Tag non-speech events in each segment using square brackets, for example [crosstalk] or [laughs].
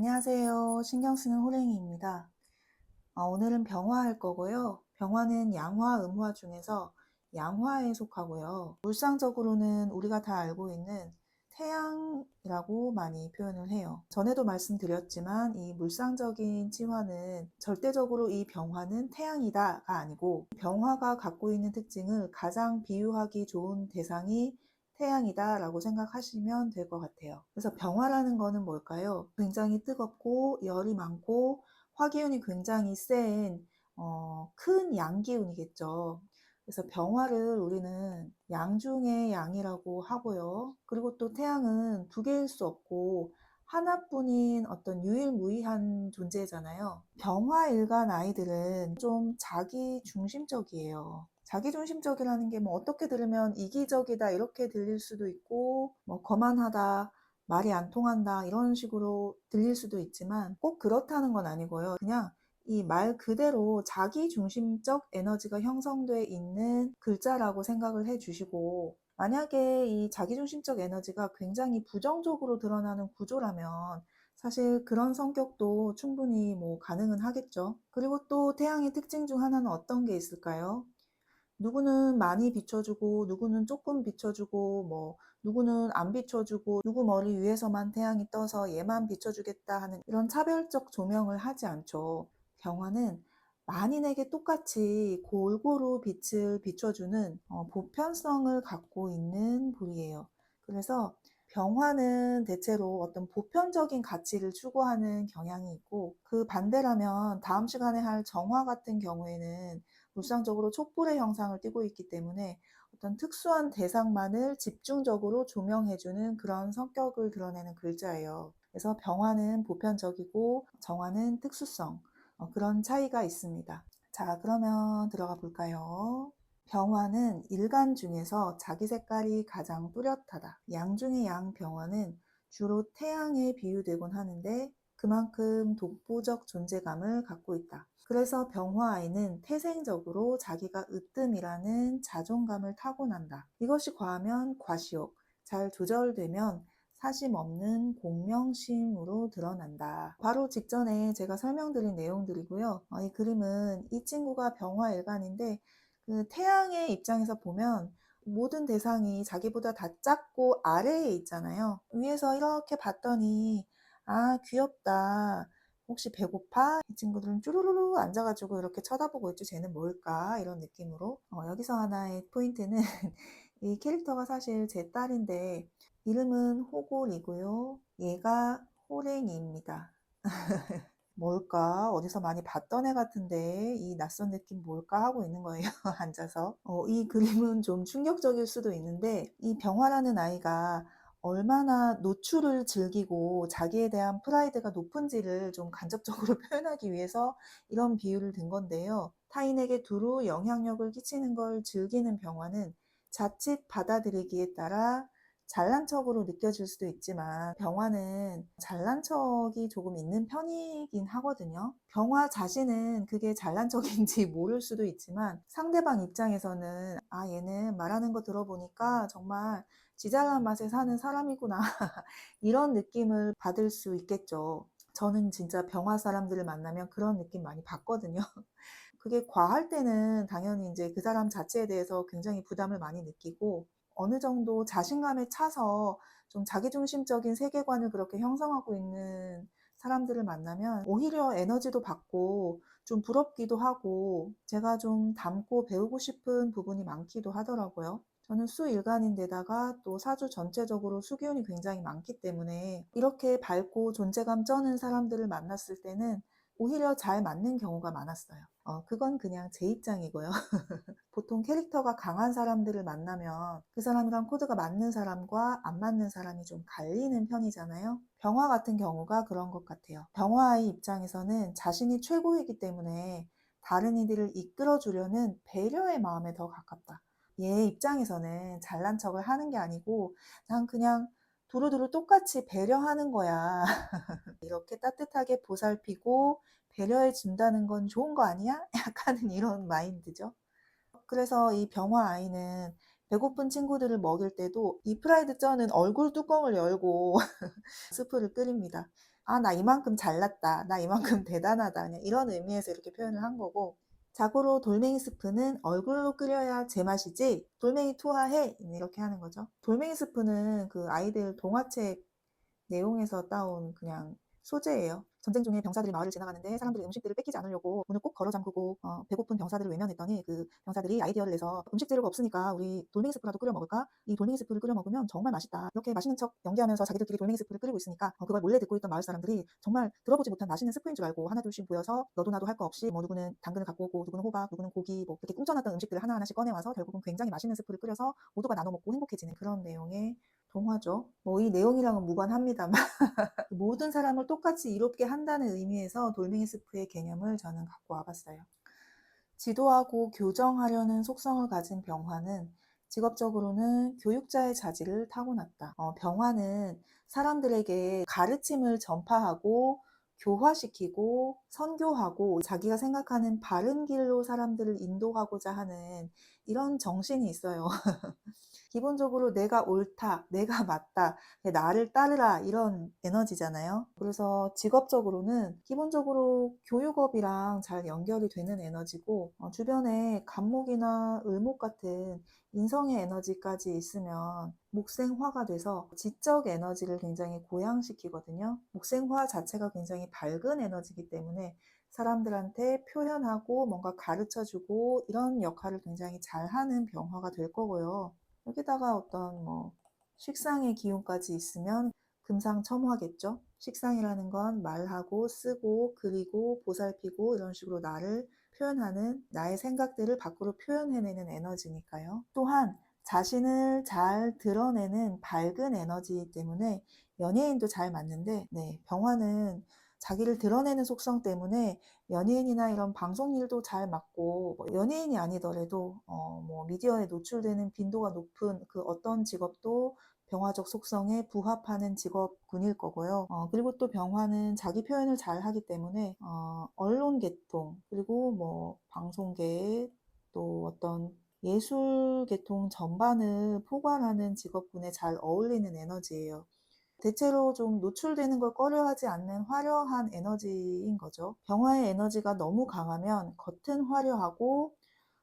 안녕하세요. 신경 쓰는 호랭이입니다. 어, 오늘은 병화 할 거고요. 병화는 양화, 음화 중에서 양화에 속하고요. 물상적으로는 우리가 다 알고 있는 태양이라고 많이 표현을 해요. 전에도 말씀드렸지만 이 물상적인 칭화는 절대적으로 이 병화는 태양이다가 아니고 병화가 갖고 있는 특징을 가장 비유하기 좋은 대상이 태양이다 라고 생각하시면 될 것 같아요. 그래서 병화라는 거는 뭘까요? 굉장히 뜨겁고 열이 많고 화기운이 굉장히 센, 어, 큰 양기운이겠죠. 그래서 병화를 우리는 양 중의 양이라고 하고요. 그리고 또 태양은 두 개일 수 없고 하나뿐인 어떤 유일무이한 존재잖아요. 병화일간 아이들은 좀 자기 중심적이에요. 자기 중심적이라는 게 뭐 어떻게 들으면 이기적이다 이렇게 들릴 수도 있고 뭐 거만하다 말이 안 통한다 이런 식으로 들릴 수도 있지만 꼭 그렇다는 건 아니고요. 그냥 이 말 그대로 자기 중심적 에너지가 형성돼 있는 글자라고 생각을 해 주시고 만약에 이 자기 중심적 에너지가 굉장히 부정적으로 드러나는 구조라면 사실 그런 성격도 충분히 뭐 가능은 하겠죠. 그리고 또 태양의 특징 중 하나는 어떤 게 있을까요? 누구는 많이 비춰주고 누구는 조금 비춰주고 뭐 누구는 안 비춰주고 누구 머리 위에서만 태양이 떠서 얘만 비춰주겠다 하는 이런 차별적 조명을 하지 않죠. 병화는 만인에게 똑같이 골고루 빛을 비춰주는 어, 보편성을 갖고 있는 불이에요. 그래서 병화는 대체로 어떤 보편적인 가치를 추구하는 경향이 있고 그 반대라면 다음 시간에 할 정화 같은 경우에는 물상적으로 촛불의 형상을 띠고 있기 때문에 어떤 특수한 대상만을 집중적으로 조명해주는 그런 성격을 드러내는 글자예요. 그래서 병화는 보편적이고 정화는 특수성 어, 그런 차이가 있습니다. 자 그러면 들어가 볼까요? 병화는 일간 중에서 자기 색깔이 가장 뚜렷하다. 양 중의 양 병화는 주로 태양에 비유되곤 하는데 그만큼 독보적 존재감을 갖고 있다. 그래서 병화 아이는 태생적으로 자기가 으뜸이라는 자존감을 타고난다. 이것이 과하면 과시욕, 잘 조절되면 사심 없는 공명심으로 드러난다. 바로 직전에 제가 설명드린 내용들이고요. 어, 이 그림은 이 친구가 병화 일간인데 그 태양의 입장에서 보면 모든 대상이 자기보다 다 작고 아래에 있잖아요. 위에서 이렇게 봤더니 아 귀엽다. 혹시 배고파? 이 친구들은 쭈루루루 앉아가지고 이렇게 쳐다보고 있죠. 쟤는 뭘까? 이런 느낌으로. 어, 여기서 하나의 포인트는 [laughs] 이 캐릭터가 사실 제 딸인데 이름은 호골이고요. 얘가 호랭이입니다. [laughs] 뭘까? 어디서 많이 봤던 애 같은데 이 낯선 느낌 뭘까 하고 있는 거예요. [laughs] 앉아서. 어, 이 그림은 좀 충격적일 수도 있는데 이 병화라는 아이가 얼마나 노출을 즐기고 자기에 대한 프라이드가 높은지를 좀 간접적으로 [laughs] 표현하기 위해서 이런 비유를 든 건데요. 타인에게 두루 영향력을 끼치는 걸 즐기는 병화는 자칫 받아들이기에 따라 잘난 척으로 느껴질 수도 있지만 병화는 잘난 척이 조금 있는 편이긴 하거든요. 병화 자신은 그게 잘난 척인지 [laughs] 모를 수도 있지만 상대방 입장에서는 아 얘는 말하는 거 들어보니까 정말 지잘난 맛에 사는 사람이구나 [laughs] 이런 느낌을 받을 수 있겠죠. 저는 진짜 병화 사람들을 만나면 그런 느낌 많이 받거든요. [laughs] 그게 과할 때는 당연히 이제 그 사람 자체에 대해서 굉장히 부담을 많이 느끼고 어느 정도 자신감에 차서 좀 자기중심적인 세계관을 그렇게 형성하고 있는 사람들을 만나면 오히려 에너지도 받고 좀 부럽기도 하고 제가 좀 닮고 배우고 싶은 부분이 많기도 하더라고요. 저는 수일간인데다가 또 사주 전체적으로 수기운이 굉장히 많기 때문에 이렇게 밝고 존재감 쩌는 사람들을 만났을 때는 오히려 잘 맞는 경우가 많았어요. 어, 그건 그냥 제 입장이고요. [laughs] 보통 캐릭터가 강한 사람들을 만나면 그 사람이랑 코드가 맞는 사람과 안 맞는 사람이 좀 갈리는 편이잖아요. 병화 같은 경우가 그런 것 같아요. 병화의 입장에서는 자신이 최고이기 때문에 다른 이들을 이끌어 주려는 배려의 마음에 더 가깝다. 얘 입장에서는 잘난 척을 하는 게 아니고 난 그냥 두루두루 똑같이 배려하는 거야. [laughs] 이렇게 따뜻하게 보살피고 배려해 준다는 건 좋은 거 아니야? [laughs] 약간은 이런 마인드죠. 그래서 이 병화 아이는 배고픈 친구들을 먹일 때도 이 프라이드 쩌는 얼굴 뚜껑을 열고 [laughs] 스프를 끓입니다. 아, 나 이만큼 잘났다. 나 이만큼 대단하다. 이런 의미에서 이렇게 표현을 한 거고. 자고로 돌멩이 스프는 얼굴로 끓여야 제맛이지 돌멩이 투하해 이렇게 하는 거죠. 돌멩이 스프는 그 아이들 동화책 내용에서 따온 그냥 소재예요. 전쟁 중에 병사들이 마을을 지나가는데 사람들이 음식들을 뺏기지 않으려고 문을 꼭 걸어 잠그고 어, 배고픈 병사들을 외면했더니 그 병사들이 아이디어를 내서 음식 재료가 없으니까 우리 돌멩이 스프라도 끓여 먹을까? 이 돌멩이 스프를 끓여 먹으면 정말 맛있다. 이렇게 맛있는 척 연기하면서 자기들끼리 돌멩이 스프를 끓이고 있으니까 어, 그걸 몰래 듣고 있던 마을 사람들이 정말 들어보지 못한 맛있는 스프인 줄 알고 하나 둘씩 모여서 너도 나도 할 거 없이 뭐 누구는 당근을 갖고 오고 누구는 호박, 누구는 고기 뭐 이렇게 꿈쳐놨던 음식들을 하나하나씩 꺼내와서 결국은 굉장히 맛있는 스프를 끓여서 모두가 나눠 먹고 행복해지는 그런 내용의 동화죠. 뭐 이 내용이랑은 무관합니다만 [laughs] 모든 사람을 똑같이 이롭게 한다는 의미에서 돌멩이 스프의 개념을 저는 갖고 와봤어요. 지도하고 교정하려는 속성을 가진 병화는 직업적으로는 교육자의 자질을 타고났다. 어, 병화는 사람들에게 가르침을 전파하고 교화시키고 선교하고 자기가 생각하는 바른 길로 사람들을 인도하고자 하는 이런 정신이 있어요. [laughs] 기본적으로 내가 옳다, 내가 맞다, 나를 따르라 이런 에너지잖아요. 그래서 직업적으로는 기본적으로 교육업이랑 잘 연결이 되는 에너지고 어, 주변에 간목이나 을목 같은 인성의 에너지까지 있으면 목생화가 돼서 지적 에너지를 굉장히 고양시키거든요. 목생화 자체가 굉장히 밝은 에너지이기 때문에 사람들한테 표현하고 뭔가 가르쳐 주고 이런 역할을 굉장히 잘하는 병화가 될 거고요. 여기다가 어떤 뭐 식상의 기운까지 있으면 금상첨화겠죠. 식상이라는 건 말하고 쓰고 그리고 보살피고 이런 식으로 나를 표현하는 나의 생각들을 밖으로 표현해내는 에너지니까요. 또한 자신을 잘 드러내는 밝은 에너지이기 때문에 연예인도 잘 맞는데 네, 병화는 자기를 드러내는 속성 때문에 연예인이나 이런 방송 일도 잘 맞고 뭐 연예인이 아니더라도 어, 뭐 미디어에 노출되는 빈도가 높은 그 어떤 직업도 병화적 속성에 부합하는 직업군일 거고요. 어, 그리고 또 병화는 자기 표현을 잘 하기 때문에 어, 언론 계통 그리고 뭐 방송계 또 어떤 예술 계통 전반을 포괄하는 직업군에 잘 어울리는 에너지예요. 대체로 좀 노출되는 걸 꺼려하지 않는 화려한 에너지인 거죠. 병화의 에너지가 너무 강하면 겉은 화려하고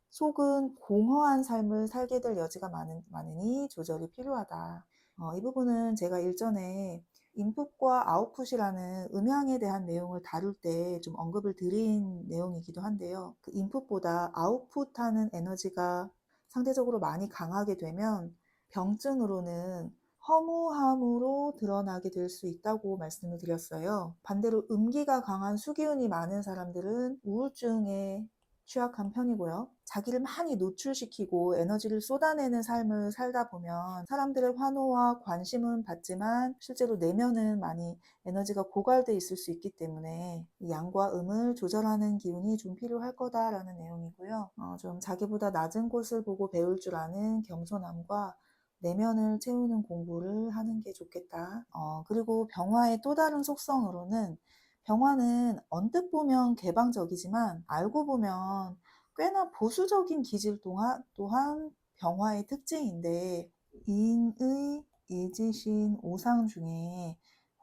속은 공허한 삶을 살게 될 여지가 많은, 많으니 조절이 필요하다. 어, 이 부분은 제가 일전에 인풋과 아웃풋이라는 음향에 대한 내용을 다룰 때 좀 언급을 드린 내용이기도 한데요. 그 인풋보다 아웃풋하는 에너지가 상대적으로 많이 강하게 되면 병증으로는 허무함으로 드러나게 될 수 있다고 말씀을 드렸어요. 반대로 음기가 강한 수기운이 많은 사람들은 우울증에 취약한 편이고요. 자기를 많이 노출시키고 에너지를 쏟아내는 삶을 살다 보면 사람들의 환호와 관심은 받지만 실제로 내면은 많이 에너지가 고갈돼 있을 수 있기 때문에 양과 음을 조절하는 기운이 좀 필요할 거다라는 내용이고요. 어, 좀 자기보다 낮은 곳을 보고 배울 줄 아는 겸손함과 내면을 채우는 공부를 하는 게 좋겠다. 어, 그리고 병화의 또 다른 속성으로는 병화는 언뜻 보면 개방적이지만 알고 보면 꽤나 보수적인 기질 또한, 또한 병화의 특징인데 인의, 예지신, 오상 중에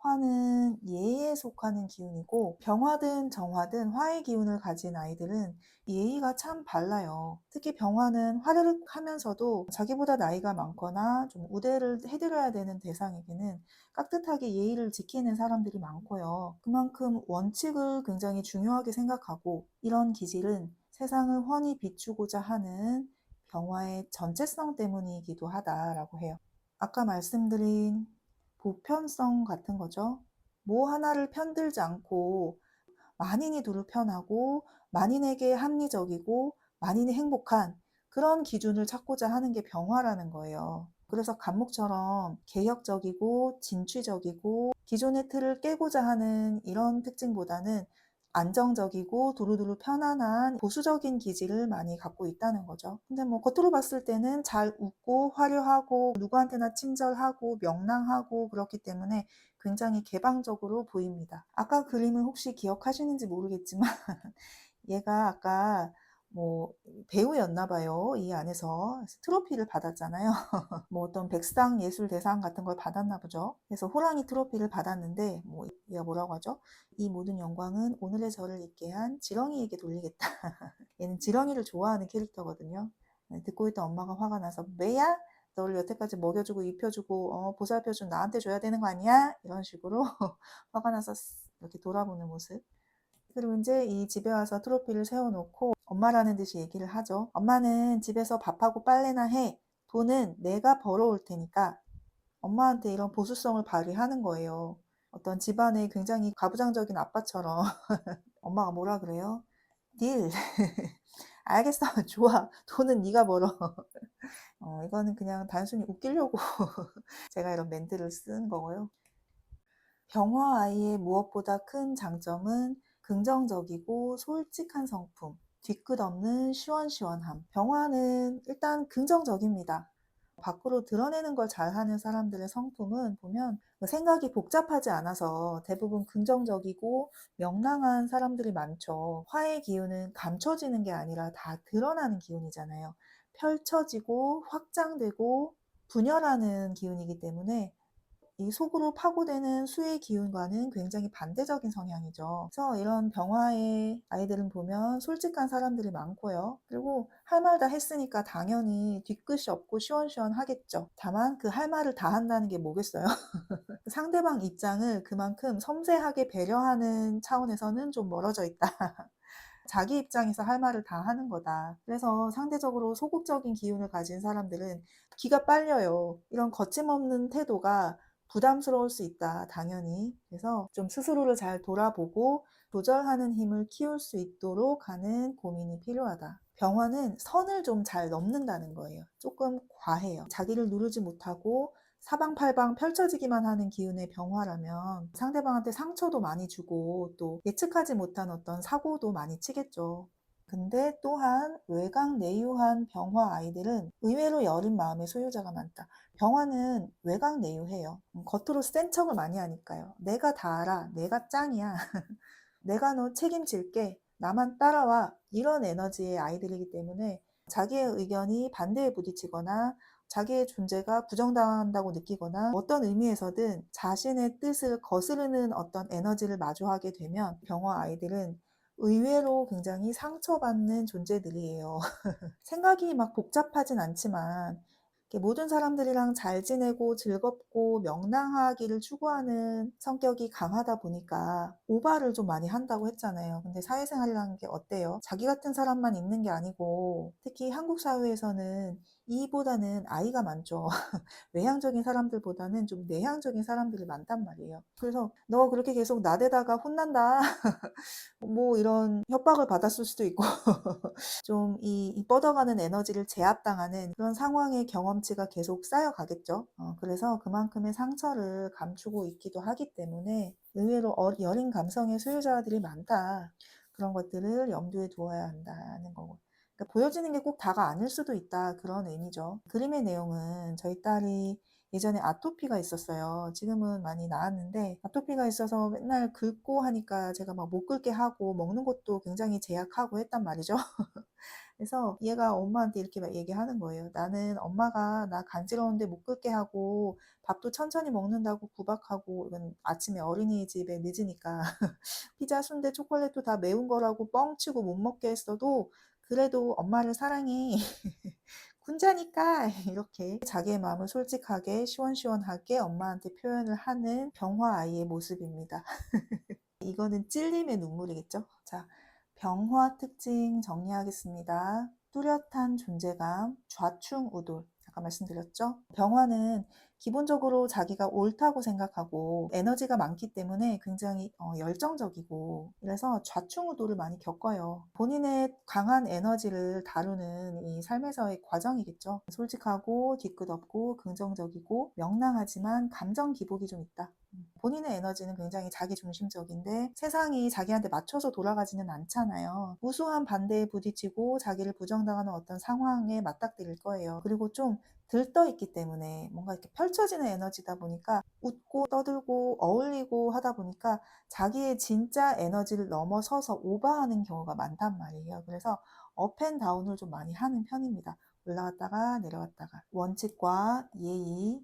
화는 예에 속하는 기운이고 병화든 정화든 화의 기운을 가진 아이들은 예의가 참 발라요. 특히 병화는 화를 하면서도 자기보다 나이가 많거나 좀 우대를 해드려야 되는 대상에게는 깍듯하게 예의를 지키는 사람들이 많고요. 그만큼 원칙을 굉장히 중요하게 생각하고 이런 기질은 세상을 훤히 비추고자 하는 병화의 전체성 때문이기도 하다라고 해요. 아까 말씀드린 보편성 같은 거죠. 뭐 하나를 편들지 않고 만인이 두루 편하고 만인에게 합리적이고 만인이 행복한 그런 기준을 찾고자 하는 게 병화라는 거예요. 그래서 간목처럼 개혁적이고 진취적이고 기존의 틀을 깨고자 하는 이런 특징보다는 안정적이고 두루두루 편안한 보수적인 기질을 많이 갖고 있다는 거죠. 근데 뭐 겉으로 봤을 때는 잘 웃고 화려하고 누구한테나 친절하고 명랑하고 그렇기 때문에 굉장히 개방적으로 보입니다. 아까 그림을 혹시 기억하시는지 모르겠지만 [laughs] 얘가 아까 뭐 배우였나 봐요. 이 안에서 트로피를 받았잖아요. [laughs] 뭐 어떤 백상 예술 대상 같은 걸 받았나 보죠. 그래서 호랑이 트로피를 받았는데 뭐 얘가 뭐라고 하죠? 이 모든 영광은 오늘의 저를 있게 한 지렁이에게 돌리겠다. [laughs] 얘는 지렁이를 좋아하는 캐릭터거든요. 네, 듣고 있던 엄마가 화가 나서 왜야? 너를 여태까지 먹여주고 입혀주고 어, 보살펴준 나한테 줘야 되는 거 아니야? 이런 식으로 [laughs] 화가 나서 이렇게 돌아보는 모습. 그리고 이제 이 집에 와서 트로피를 세워놓고 엄마라는 듯이 얘기를 하죠. 엄마는 집에서 밥하고 빨래나 해. 돈은 내가 벌어올 테니까 엄마한테 이런 보수성을 발휘하는 거예요. 어떤 집안의 굉장히 가부장적인 아빠처럼 [laughs] 엄마가 뭐라 그래요? 딜. [laughs] 알겠어. 좋아. 돈은 네가 벌어. [laughs] 어, 이거는 그냥 단순히 웃기려고 제가 이런 멘트를 쓴 거고요. 병화 아이의 무엇보다 큰 장점은 긍정적이고 솔직한 성품, 뒤끝 없는 시원시원함. 병화는 일단 긍정적입니다. 밖으로 드러내는 걸 잘하는 사람들의 성품은 보면 그 생각이 복잡하지 않아서 대부분 긍정적이고 명랑한 사람들이 많죠. 화의 기운은 감춰지는 게 아니라 다 드러나는 기운이잖아요. 펼쳐지고 확장되고 분열하는 기운이기 때문에 이 속으로 파고드는 수의 기운과는 굉장히 반대적인 성향이죠. 그래서 이런 병화의 아이들은 보면 솔직한 사람들이 많고요. 그리고 할 말 다 했으니까 당연히 뒤끝이 없고 시원시원하겠죠. 다만 그 할 말을 다 한다는 게 뭐겠어요? [laughs] 상대방 입장을 그만큼 섬세하게 배려하는 차원에서는 좀 멀어져 있다. [laughs] 자기 입장에서 할 말을 다 하는 거다. 그래서 상대적으로 소극적인 기운을 가진 사람들은 기가 빨려요. 이런 거침없는 태도가 부담스러울 수 있다, 당연히. 그래서 좀 스스로를 잘 돌아보고 조절하는 힘을 키울 수 있도록 하는 고민이 필요하다. 병화는 선을 좀 잘 넘는다는 거예요. 조금 과해요. 자기를 누르지 못하고 사방팔방 펼쳐지기만 하는 기운의 병화라면 상대방한테 상처도 많이 주고 또 예측하지 못한 어떤 사고도 많이 치겠죠. 근데 또한 외강 내유한 병화 아이들은 의외로 여린 마음의 소유자가 많다. 병화는 외강 내유해요. 음, 겉으로 센 척을 많이 하니까요. 내가 다 알아. 내가 짱이야. [laughs] 내가 너 책임질게. 나만 따라와. 이런 에너지의 아이들이기 때문에 자기의 의견이 반대에 부딪히거나 자기의 존재가 부정당한다고 느끼거나 어떤 의미에서든 자신의 뜻을 거스르는 어떤 에너지를 마주하게 되면 병화 아이들은 의외로 굉장히 상처받는 존재들이에요. [laughs] 생각이 막 복잡하진 않지만 모든 사람들이랑 잘 지내고 즐겁고 명랑하기를 추구하는 성격이 강하다 보니까 오바를 좀 많이 한다고 했잖아요. 근데 사회생활이라는 게 어때요? 자기 같은 사람만 있는 게 아니고 특히 한국 사회에서는 이보다는 아이가 많죠. [laughs] 외향적인 사람들보다는 좀 내향적인 사람들이 많단 말이에요. 그래서 너 그렇게 계속 나대다가 혼난다. [laughs] 뭐 이런 협박을 받았을 수도 있고 [laughs] 좀 이 뻗어가는 에너지를 제압당하는 그런 상황의 경험치가 계속 쌓여가겠죠. 어, 그래서 그만큼의 상처를 감추고 있기도 하기 때문에 의외로 어, 여린 감성의 소유자들이 많다. 그런 것들을 염두에 두어야 한다는 거고. 그러니까 보여지는 게 꼭 다가 아닐 수도 있다. 그런 의미죠. 그림의 내용은 저희 딸이 예전에 아토피가 있었어요. 지금은 많이 나았는데 아토피가 있어서 맨날 긁고 하니까 제가 막 못 긁게 하고 먹는 것도 굉장히 제약하고 했단 말이죠. [laughs] 그래서 얘가 엄마한테 이렇게 막 얘기하는 거예요. 나는 엄마가 나 간지러운데 못 긁게 하고 밥도 천천히 먹는다고 구박하고 이건 아침에 어린이집에 늦으니까 [laughs] 피자, 순대, 초콜릿도 다 매운 거라고 뻥치고 못 먹게 했어도 그래도 엄마를 사랑해. [laughs] 군자니까 이렇게 자기의 마음을 솔직하게 시원시원하게 엄마한테 표현을 하는 병화 아이의 모습입니다. [laughs] 이거는 찔림의 눈물이겠죠? 자, 병화 특징 정리하겠습니다. 뚜렷한 존재감, 좌충우돌. 아까 말씀드렸죠? 병화는 기본적으로 자기가 옳다고 생각하고 에너지가 많기 때문에 굉장히 어, 열정적이고 그래서 좌충우돌을 많이 겪어요. 본인의 강한 에너지를 다루는 이 삶에서의 과정이겠죠. 솔직하고 뒤끝없고 긍정적이고 명랑하지만 감정 기복이 좀 있다. 본인의 에너지는 굉장히 자기 중심적인데 세상이 자기한테 맞춰서 돌아가지는 않잖아요. 무수한 반대에 부딪히고 자기를 부정당하는 어떤 상황에 맞닥뜨릴 거예요. 그리고 좀 들떠 있기 때문에 뭔가 이렇게 펼쳐지는 에너지다 보니까 웃고 떠들고 어울리고 하다 보니까 자기의 진짜 에너지를 넘어서서 오버하는 경우가 많단 말이에요. 그래서 업앤 다운을 좀 많이 하는 편입니다. 올라갔다가 내려갔다가 원칙과 예의,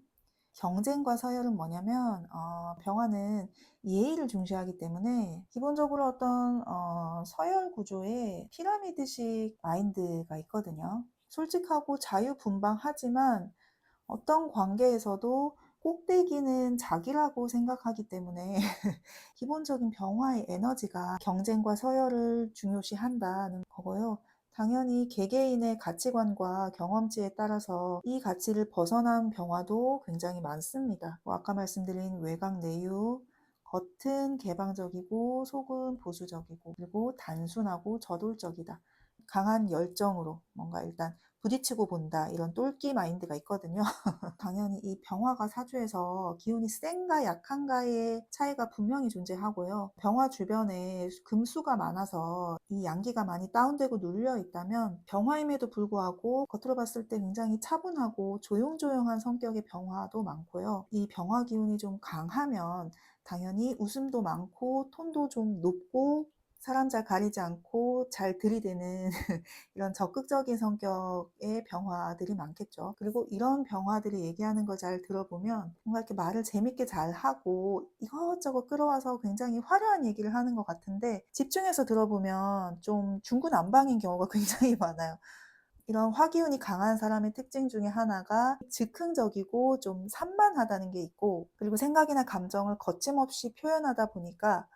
경쟁과 서열은 뭐냐면 어, 병화는 예의를 중시하기 때문에 기본적으로 어떤 어, 서열 구조에 피라미드식 마인드가 있거든요. 솔직하고 자유분방하지만 어떤 관계에서도 꼭대기는 자기라고 생각하기 때문에 [laughs] 기본적인 병화의 에너지가 경쟁과 서열을 중요시한다는 거고요. 당연히 개개인의 가치관과 경험치에 따라서 이 가치를 벗어난 병화도 굉장히 많습니다. 뭐 아까 말씀드린 외곽 내유, 겉은 개방적이고 속은 보수적이고 그리고 단순하고 저돌적이다. 강한 열정으로 뭔가 일단 부딪히고 본다 이런 똘끼 마인드가 있거든요. [laughs] 당연히 이 병화가 사주에서 기운이 센가 약한가의 차이가 분명히 존재하고요. 병화 주변에 금수가 많아서 이 양기가 많이 다운되고 눌려 있다면 병화임에도 불구하고 겉으로 봤을 때 굉장히 차분하고 조용조용한 성격의 병화도 많고요. 이 병화 기운이 좀 강하면 당연히 웃음도 많고 톤도 좀 높고 사람 잘 가리지 않고 잘 들이대는 [laughs] 이런 적극적인 성격의 병화들이 많겠죠. 그리고 이런 병화들이 얘기하는 걸 잘 들어보면 뭔가 이렇게 말을 재밌게 잘 하고 이것저것 끌어와서 굉장히 화려한 얘기를 하는 것 같은데 집중해서 들어보면 좀 중구난방인 경우가 [laughs] 굉장히 많아요. 이런 화기운이 강한 사람의 특징 중에 하나가 즉흥적이고 좀 산만하다는 게 있고 그리고 생각이나 감정을 거침없이 표현하다 보니까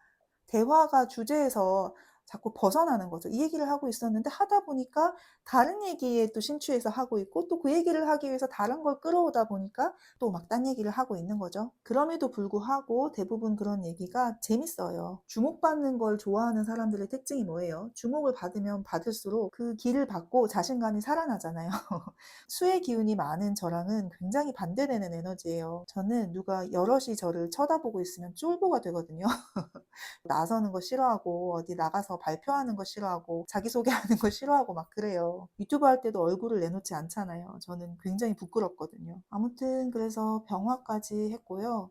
대화가 주제에서 자꾸 벗어나는 거죠. 이 얘기를 하고 있었는데 하다 보니까 다른 얘기에 또 심취해서 하고 있고 또 그 얘기를 하기 위해서 다른 걸 끌어오다 보니까 또 막 딴 얘기를 하고 있는 거죠. 그럼에도 불구하고 대부분 그런 얘기가 재밌어요. 주목받는 걸 좋아하는 사람들의 특징이 뭐예요? 주목을 받으면 받을수록 그 길을 받고 자신감이 살아나잖아요. [laughs] 수의 기운이 많은 저랑은 굉장히 반대되는 에너지예요. 저는 누가 여럿이 저를 쳐다보고 있으면 쫄보가 되거든요. [laughs] 나서는 거 싫어하고 어디 나가서 발표하는 거 싫어하고 자기소개하는 거 싫어하고 막 그래요. 유튜브 할 때도 얼굴을 내놓지 않잖아요. 저는 굉장히 부끄럽거든요. 아무튼 그래서 병화까지 했고요.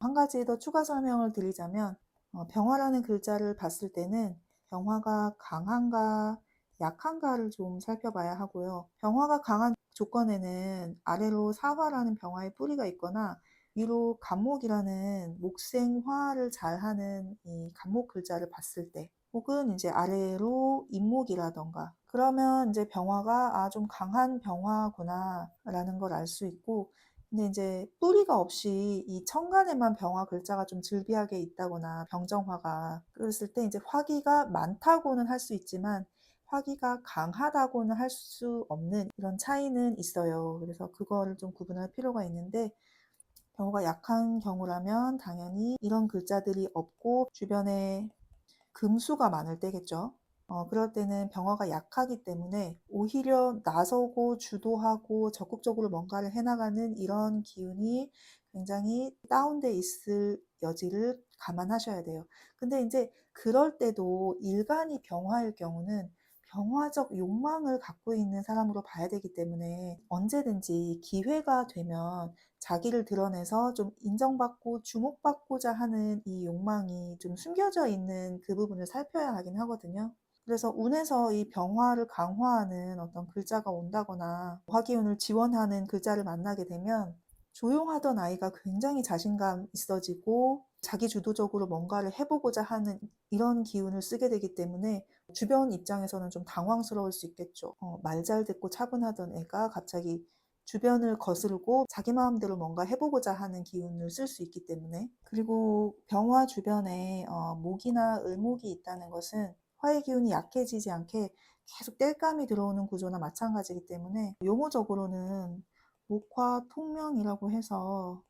한 가지 더 추가 설명을 드리자면 어, 병화라는 글자를 봤을 때는 병화가 강한가 약한가를 좀 살펴봐야 하고요. 병화가 강한 조건에는 아래로 사화라는 병화의 뿌리가 있거나 위로 간목이라는 목생화를 잘하는 이 간목 글자를 봤을 때 혹은 이제 아래로 임목이라던가 그러면 이제 병화가 아 좀 강한 병화구나 라는 걸 알 수 있고 근데 이제 뿌리가 없이 이 천간에만 병화 글자가 좀 즐비하게 있다거나 병정화가 그랬을 때 이제 화기가 많다고는 할 수 있지만 화기가 강하다고는 할 수 없는 이런 차이는 있어요. 그래서 그거를 좀 구분할 필요가 있는데 경우가 약한 경우라면 당연히 이런 글자들이 없고 주변에 금수가 많을 때겠죠. 어, 그럴 때는 병화가 약하기 때문에 오히려 나서고 주도하고 적극적으로 뭔가를 해나가는 이런 기운이 굉장히 다운돼 있을 여지를 감안하셔야 돼요. 근데 이제 그럴 때도 일간이 병화일 경우는 병화적 욕망을 갖고 있는 사람으로 봐야 되기 때문에 언제든지 기회가 되면 자기를 드러내서 좀 인정받고 주목받고자 하는 이 욕망이 좀 숨겨져 있는 그 부분을 살펴야 하긴 하거든요. 그래서 운에서 이 병화를 강화하는 어떤 글자가 온다거나 화기운을 지원하는 글자를 만나게 되면 조용하던 아이가 굉장히 자신감 있어지고 자기 주도적으로 뭔가를 해보고자 하는 이런 기운을 쓰게 되기 때문에 주변 입장에서는 좀 당황스러울 수 있겠죠. 어, 말잘 듣고 차분하던 애가 갑자기 주변을 거스르고 자기 마음대로 뭔가 해보고자 하는 기운을 쓸 수 있기 때문에 그리고 병화 주변에 어, 목이나 을목이 있다는 것은 화의 기운이 약해지지 않게 계속 땔감이 들어오는 구조나 마찬가지이기 때문에 용어적으로는 목화 통명이라고 해서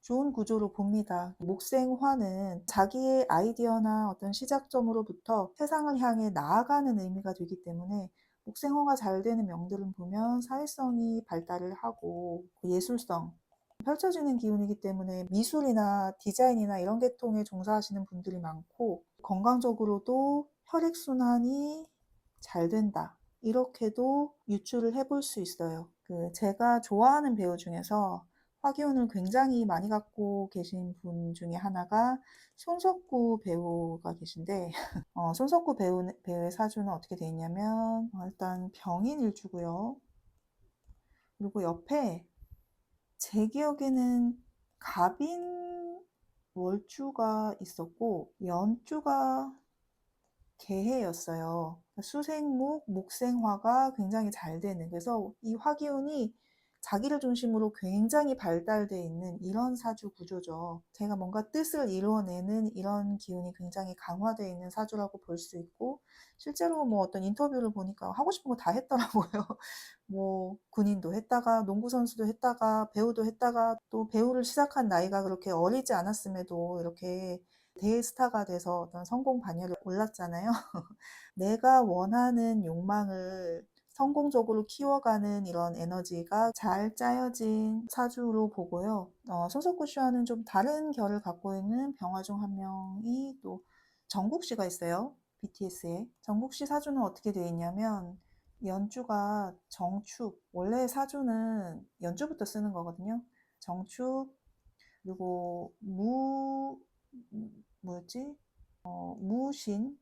좋은 구조로 봅니다. 목생화는 자기의 아이디어나 어떤 시작점으로부터 세상을 향해 나아가는 의미가 되기 때문에 목생화가 잘 되는 명들은 보면 사회성이 발달을 하고 예술성, 펼쳐지는 기운이기 때문에 미술이나 디자인이나 이런 계통에 종사하시는 분들이 많고 건강적으로도 혈액순환이 잘 된다. 이렇게도 유추를 해볼 수 있어요. 그 제가 좋아하는 배우 중에서 화기운을 굉장히 많이 갖고 계신 분 중에 하나가 손석구 배우가 계신데 [laughs] 어, 손석구 배우, 배우의 사주는 어떻게 돼 있냐면 어, 일단 병인 일주고요. 그리고 옆에 제 기억에는 갑인 월주가 있었고 연주가 개해였어요. 수생목, 목생화가 굉장히 잘 되는 그래서 이 화기운이 자기를 중심으로 굉장히 발달되어 있는 이런 사주 구조죠. 제가 뭔가 뜻을 이루어내는 이런 기운이 굉장히 강화되어 있는 사주라고 볼 수 있고 실제로 뭐 어떤 인터뷰를 보니까 하고 싶은 거 다 했더라고요. [laughs] 뭐 군인도 했다가 농구 선수도 했다가 배우도 했다가 또 배우를 시작한 나이가 그렇게 어리지 않았음에도 이렇게 대스타가 돼서 어떤 성공 반열에 올랐잖아요. [laughs] 내가 원하는 욕망을 성공적으로 키워가는 이런 에너지가 잘 짜여진 사주로 보고요. 어, 손석구 씨와는 좀 다른 결을 갖고 있는 병화 중 한 명이 또 정국 씨가 있어요. BTS에. 정국 씨 사주는 어떻게 되어 있냐면 연주가 정축. 원래 사주는 연주부터 쓰는 거거든요. 정축 그리고 무 뭐였지? 어, 무신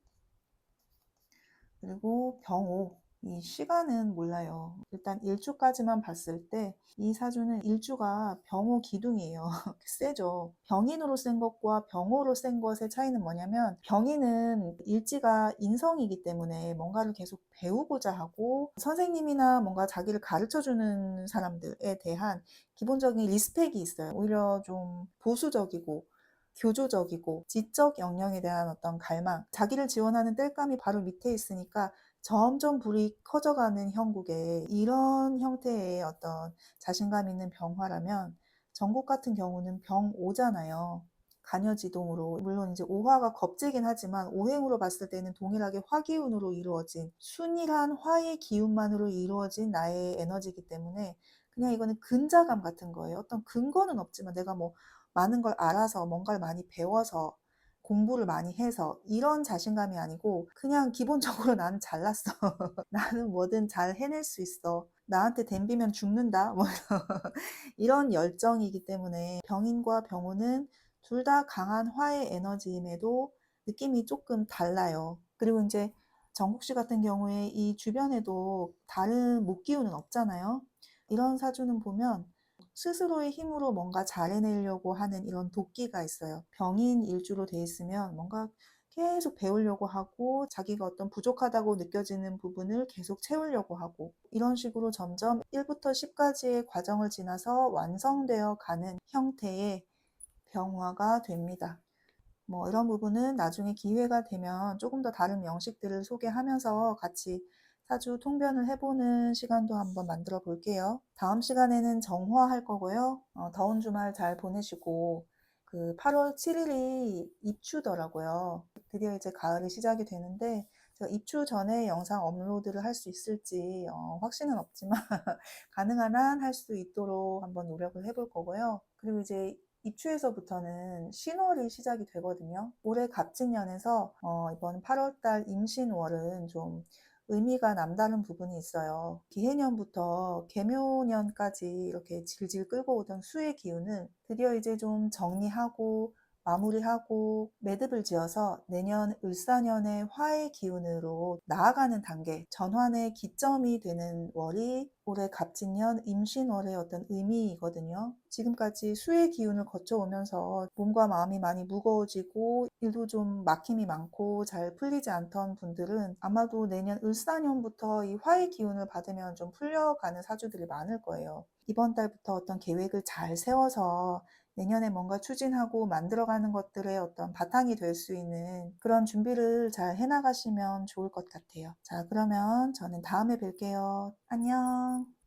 그리고 병오 이 시간은 몰라요. 일단 일주까지만 봤을 때 이 사주는 일주가 병호 기둥이에요. [laughs] 세죠. 병인으로 센 것과 병호로 센 것의 차이는 뭐냐면 병인은 일지가 인성이기 때문에 뭔가를 계속 배우고자 하고 선생님이나 뭔가 자기를 가르쳐주는 사람들에 대한 기본적인 리스펙이 있어요. 오히려 좀 보수적이고 교조적이고 지적 역량에 대한 어떤 갈망, 자기를 지원하는 땔감이 바로 밑에 있으니까 점점 불이 커져가는 형국에 이런 형태의 어떤 자신감 있는 병화라면 전국 같은 경우는 병오잖아요. 간여지동으로 물론 이제 오화가 겁재긴 하지만 오행으로 봤을 때는 동일하게 화기운으로 이루어진 순일한 화의 기운만으로 이루어진 나의 에너지이기 때문에 그냥 이거는 근자감 같은 거예요. 어떤 근거는 없지만 내가 뭐 많은 걸 알아서 뭔가를 많이 배워서 공부를 많이 해서 이런 자신감이 아니고 그냥 기본적으로 [laughs] 나는 잘났어. [laughs] 나는 뭐든 잘 해낼 수 있어. 나한테 댐비면 죽는다. [laughs] 뭐 이런 열정이기 때문에 병인과 병우는 둘 다 강한 화의 에너지임에도 느낌이 조금 달라요. 그리고 이제 정국 씨 같은 경우에 이 주변에도 다른 목기운은 없잖아요. 이런 사주는 보면 스스로의 힘으로 뭔가 잘해내려고 하는 이런 도끼가 있어요. 병인 일주로 돼 있으면 뭔가 계속 배우려고 하고 자기가 어떤 부족하다고 느껴지는 부분을 계속 채우려고 하고 이런 식으로 점점 1부터 10까지의 과정을 지나서 완성되어 가는 형태의 병화가 됩니다. 뭐 이런 부분은 나중에 기회가 되면 조금 더 다른 명식들을 소개하면서 같이 사주 통변을 해보는 시간도 한번 만들어 볼게요. 다음 시간에는 정화 할 거고요. 어, 더운 주말 잘 보내시고 그 8월 7일이 입추더라고요. 드디어 이제 가을이 시작이 되는데 입추 전에 영상 업로드를 할 수 있을지 어, 확신은 없지만 [laughs] 가능한 한 할 수 있도록 한번 노력을 해볼 거고요. 그리고 이제 입추에서부터는 신월이 시작이 되거든요. 올해 갑진년에서 어, 이번 8월달 임신월은 좀 의미가 남다른 부분이 있어요. 기해년부터 개묘년까지 이렇게 질질 끌고 오던 수의 기운은 드디어 이제 좀 정리하고 마무리하고 매듭을 지어서 내년 을사년의 화의 기운으로 나아가는 단계, 전환의 기점이 되는 월이 올해 갑진년 임신월의 어떤 의미이거든요. 지금까지 수의 기운을 거쳐오면서 몸과 마음이 많이 무거워지고 일도 좀 막힘이 많고 잘 풀리지 않던 분들은 아마도 내년 을사년부터 이 화의 기운을 받으면 좀 풀려가는 사주들이 많을 거예요. 이번 달부터 어떤 계획을 잘 세워서 내년에 뭔가 추진하고 만들어가는 것들의 어떤 바탕이 될 수 있는 그런 준비를 잘 해나가시면 좋을 것 같아요. 자, 그러면 저는 다음에 뵐게요. 안녕.